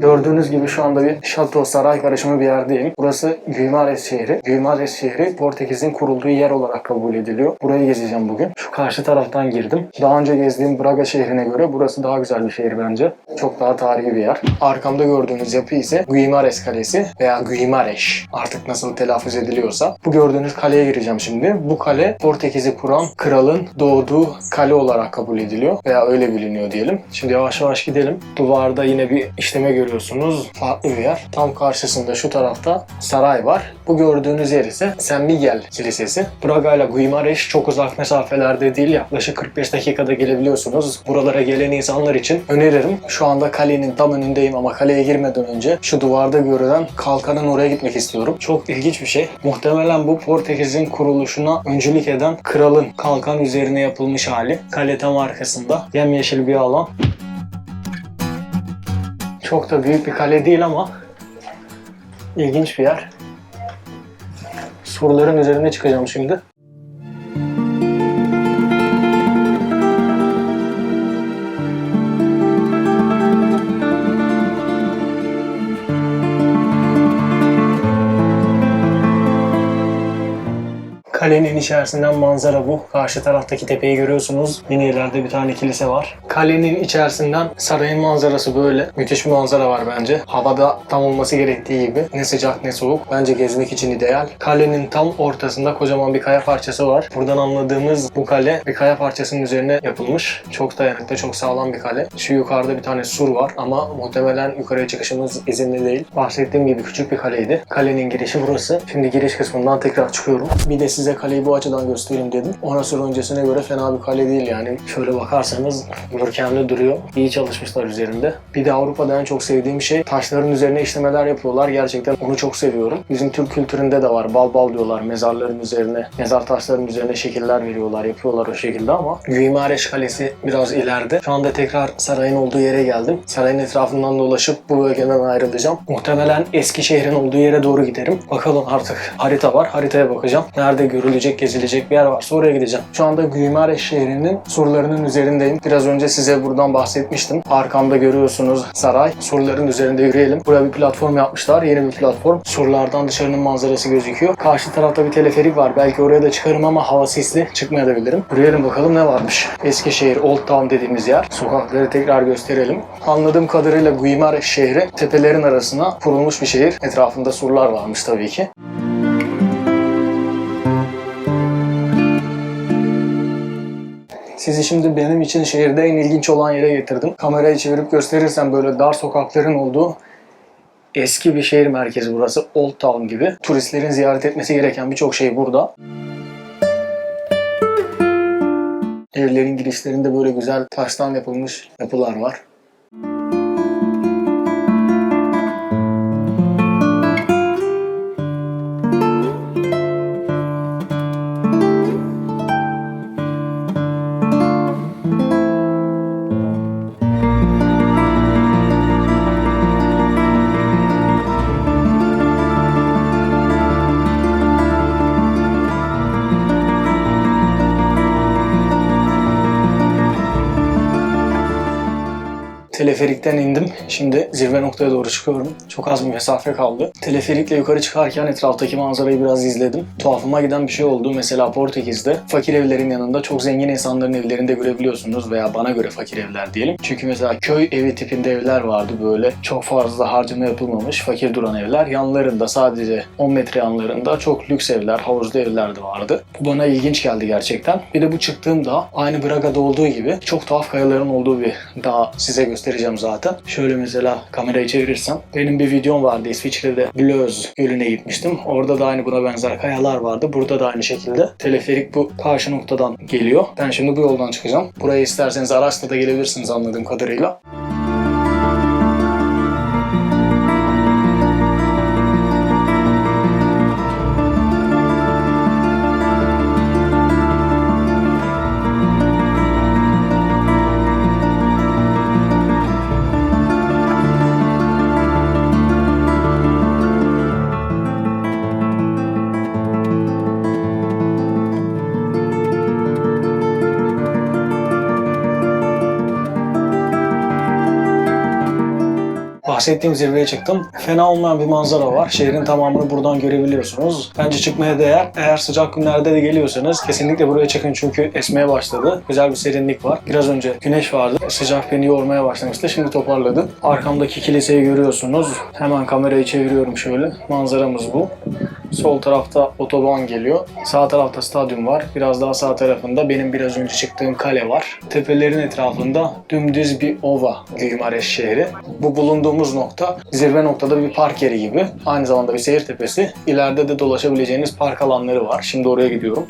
Gördüğünüz gibi şu anda bir şato saray karışımı bir yerdeyim. Burası Guimares şehri. Guimares şehri Portekiz'in kurulduğu yer olarak kabul ediliyor. Burayı gezeceğim bugün. Şu karşı taraftan girdim. Daha önce gezdiğim Braga şehrine göre burası daha güzel bir şehir bence. Çok daha tarihi bir yer. Arkamda gördüğünüz yapı ise Guimares Kalesi veya Guimares artık nasıl telaffuz ediliyorsa. Bu gördüğünüz kaleye gireceğim şimdi. Bu kale Portekiz'i kuran kralın doğduğu kale olarak kabul ediliyor veya öyle biliniyor diyelim. Şimdi yavaş yavaş gidelim. Duvarda yine bir işleme görüyorsunuz. Farklı bir yer. Tam karşısında şu tarafta saray var. Bu gördüğünüz yer ise San Miguel Kilisesi. Braga ile Guimares çok uzak mesafelerde değil. Yaklaşık 45 dakikada gelebiliyorsunuz. Buralara gelen insanlar için öneririm. Şu anda kalenin tam önündeyim ama kaleye girmeden önce şu duvarda görülen kalkanın oraya gitmek istiyorum. Çok ilginç bir şey. Muhtemelen bu Portekiz'in kuruluşuna öncülük eden kralın kalkan üzerine yapılmış hali. Kale tam arkasında. Yemyeşil bir alan. Çok da büyük bir kale değil ama ilginç bir yer. Surların üzerine çıkacağım şimdi. Kalenin içerisinden manzara bu. Karşı taraftaki tepeyi görüyorsunuz. Yine ileride bir tane kilise var. Kalenin içerisinden sarayın manzarası böyle. Müthiş bir manzara var bence. Havada tam olması gerektiği gibi. Ne sıcak ne soğuk. Bence gezmek için ideal. Kalenin tam ortasında kocaman bir kaya parçası var. Buradan anladığımız bu kale bir kaya parçasının üzerine yapılmış. Çok dayanıklı, çok sağlam bir kale. Şu yukarıda bir tane sur var ama muhtemelen yukarıya çıkışımız izinli değil. Bahsettiğim gibi küçük bir kaleydi. Kalenin girişi burası. Şimdi giriş kısmından tekrar çıkıyorum. Bir de size kaleyi bu açıdan göstereyim dedim. Ona sonra öncesine göre fena bir kale değil yani. Şöyle bakarsanız görkemli duruyor. İyi çalışmışlar üzerinde. Bir de Avrupa'da en çok sevdiğim şey taşların üzerine işlemeler yapıyorlar. Gerçekten onu çok seviyorum. Bizim Türk kültüründe de var. Bal bal diyorlar mezarların üzerine. Mezar taşlarının üzerine şekiller veriyorlar. Yapıyorlar o şekilde ama Güimareş Kalesi biraz ileride. Şu anda tekrar sarayın olduğu yere geldim. Sarayın etrafından dolaşıp bu bölgeden ayrılacağım. Muhtemelen eski şehrin olduğu yere doğru giderim. Bakalım artık harita var. Haritaya bakacağım. Nerede görülecek, gezilecek bir yer varsa oraya gideceğim. Şu anda Güimareş şehrinin surlarının üzerindeyim. Biraz önce size buradan bahsetmiştim. Arkamda görüyorsunuz saray. Surların üzerinde yürüyelim. Buraya bir platform yapmışlar. Yeni bir platform. Surlardan dışarının manzarası gözüküyor. Karşı tarafta bir teleferik var. Belki oraya da çıkarım ama hava sisli. Çıkmayabilirim. Yürüyelim bakalım ne varmış. Eskişehir Old Town dediğimiz yer. Sokakları tekrar gösterelim. Anladığım kadarıyla Guimareş şehri tepelerin arasına kurulmuş bir şehir. Etrafında surlar varmış tabii ki. Sizi şimdi benim için şehirde en ilginç olan yere getirdim. Kamerayı çevirip gösterirsem böyle dar sokakların olduğu eski bir şehir merkezi burası. Old Town gibi. Turistlerin ziyaret etmesi gereken birçok şey burada. Evlerin girişlerinde böyle güzel taştan yapılmış yapılar var. Teleferikten indim. Şimdi zirve noktaya doğru çıkıyorum. Çok az bir mesafe kaldı. Teleferikle yukarı çıkarken etraftaki manzarayı biraz izledim. Tuhafıma giden bir şey oldu. Mesela Portekiz'de fakir evlerin yanında çok zengin insanların evlerinde görebiliyorsunuz veya bana göre fakir evler diyelim. Çünkü mesela köy evi tipinde evler vardı böyle. Çok fazla harcama yapılmamış fakir duran evler. Yanlarında sadece 10 metre yanlarında çok lüks evler, havuzlu evler de vardı. Bu bana ilginç geldi gerçekten. Bir de bu çıktığım dağ aynı Braga'da olduğu gibi çok tuhaf kayaların olduğu bir dağ size göstereceğim zaten. Şöyle mesela kamerayı çevirirsem. Benim bir videom vardı İsviçre'de Blöz Gölü'ne gitmiştim. Orada da aynı buna benzer kayalar vardı. Burada da aynı şekilde. Teleferik bu karşı noktadan geliyor. Ben şimdi bu yoldan çıkacağım. Buraya isterseniz araçla da gelebilirsiniz anladığım kadarıyla. Bahsettiğim zirveye çıktım. Fena olmayan bir manzara var. Şehrin tamamını buradan görebiliyorsunuz. Bence çıkmaya değer. Eğer sıcak günlerde de geliyorsanız kesinlikle buraya çıkın çünkü esmeye başladı. Güzel bir serinlik var. Biraz önce güneş vardı. Sıcak beni yormaya başlamıştı. Şimdi toparladı. Arkamdaki kiliseyi görüyorsunuz. Hemen kamerayı çeviriyorum şöyle. Manzaramız bu. Sol tarafta otoban geliyor. Sağ tarafta stadyum var. Biraz daha sağ tarafında benim biraz önce çıktığım kale var. Tepelerin etrafında dümdüz bir ova Güymares şehri. Bu bulunduğumuz nokta zirve noktada bir park yeri gibi. Aynı zamanda bir seyir tepesi. İleride de dolaşabileceğiniz park alanları var. Şimdi oraya gidiyorum.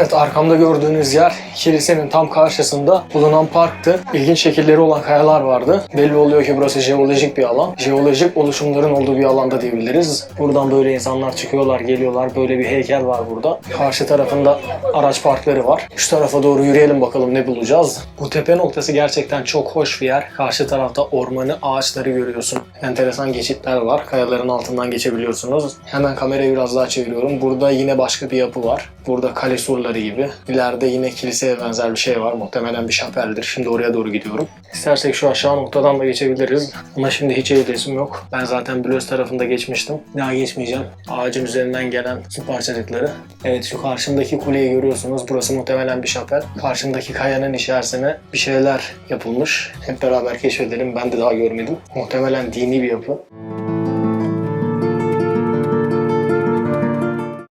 Evet arkamda gördüğünüz yer kilisenin tam karşısında bulunan parktı. İlginç şekilleri olan kayalar vardı. Belli oluyor ki burası jeolojik bir alan. Jeolojik oluşumların olduğu bir alanda diyebiliriz. Buradan böyle insanlar çıkıyorlar, geliyorlar. Böyle bir heykel var burada. Karşı tarafında araç parkları var. Şu tarafa doğru yürüyelim bakalım ne bulacağız. Bu tepe noktası gerçekten çok hoş bir yer. Karşı tarafta ormanı, ağaçları görüyorsun. Enteresan geçitler var. Kayaların altından geçebiliyorsunuz. Hemen kamerayı biraz daha çeviriyorum. Burada yine başka bir yapı var. Burada kale surları gibi. İleride yine kiliseye benzer bir şey var. Muhtemelen bir şapeldir. Şimdi oraya doğru gidiyorum. İstersek şu aşağı noktadan da geçebiliriz. Ama şimdi hiç eğlesim yok. Ben zaten Blöz tarafında geçmiştim. Daha geçmeyeceğim. Ağacın üzerinden gelen su parçacıkları. Evet şu karşımdaki kuleyi görüyorsunuz. Burası muhtemelen bir şapel. Karşımdaki kayanın içerisine bir şeyler yapılmış. Hep beraber keşfedelim. Ben de daha görmedim. Muhtemelen dini bir yapı.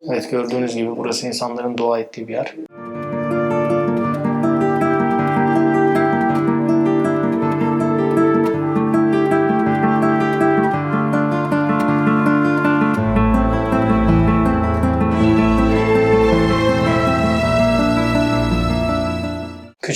Evet gördüğünüz gibi burası insanların dua ettiği bir yer.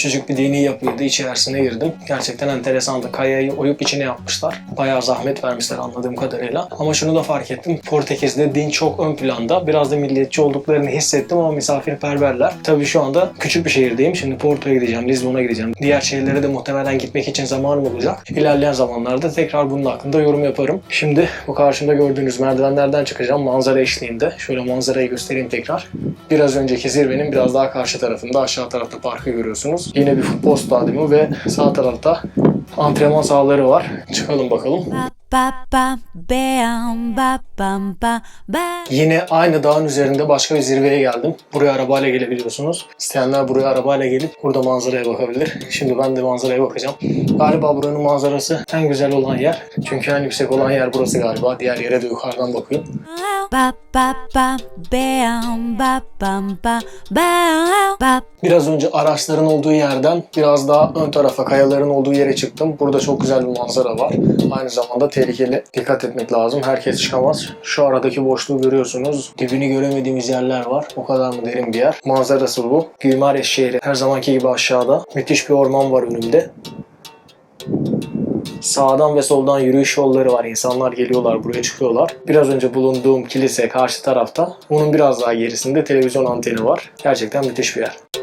Küçücük bir dini yapıydı. içerisine girdim. Gerçekten enteresandı. Kayayı oyup içine yapmışlar. Bayağı zahmet vermişler anladığım kadarıyla. Ama şunu da fark ettim. Portekiz'de din çok ön planda. Biraz da milliyetçi olduklarını hissettim ama misafirperverler. Tabii şu anda küçük bir şehirdeyim. Şimdi Porto'ya gideceğim, Lizbon'a gideceğim. Diğer şehirlere de muhtemelen gitmek için zamanım olacak. İlerleyen zamanlarda tekrar bunun hakkında yorum yaparım. Şimdi bu karşımda gördüğünüz merdivenlerden çıkacağım manzara eşliğinde. Şöyle manzarayı göstereyim tekrar. Biraz önceki zirvenin biraz daha karşı tarafında aşağı tarafta parkı görüyorsunuz. Yine bir futbol stadyumu ve sağ tarafta antrenman sahaları var. Çıkalım bakalım. Ba ba bam ba bam ba ba Yine aynı dağın üzerinde başka bir zirveye geldim. Buraya arabayla gelebiliyorsunuz. İsteyenler buraya arabayla gelip burada manzaraya bakabilir. Şimdi ben de manzaraya bakacağım. Galiba buranın manzarası en güzel olan yer. Çünkü en yüksek olan yer burası galiba. Diğer yere de yukarıdan bakıyor. ba ba ba bam ba bam ba ba ba Biraz önce araçların olduğu yerden biraz daha ön tarafa kayaların olduğu yere çıktım. Burada çok güzel bir manzara var. Aynı zamanda tehlikeli. Dikkat etmek lazım. Herkes çıkamaz. Şu aradaki boşluğu görüyorsunuz. Dibini göremediğimiz yerler var. O kadar mı derin bir yer. Manzarası bu. Güymares şehri her zamanki gibi aşağıda. Müthiş bir orman var önümde. Sağdan ve soldan yürüyüş yolları var. İnsanlar geliyorlar buraya çıkıyorlar. Biraz önce bulunduğum kilise karşı tarafta. Bunun biraz daha gerisinde televizyon anteni var. Gerçekten müthiş bir yer.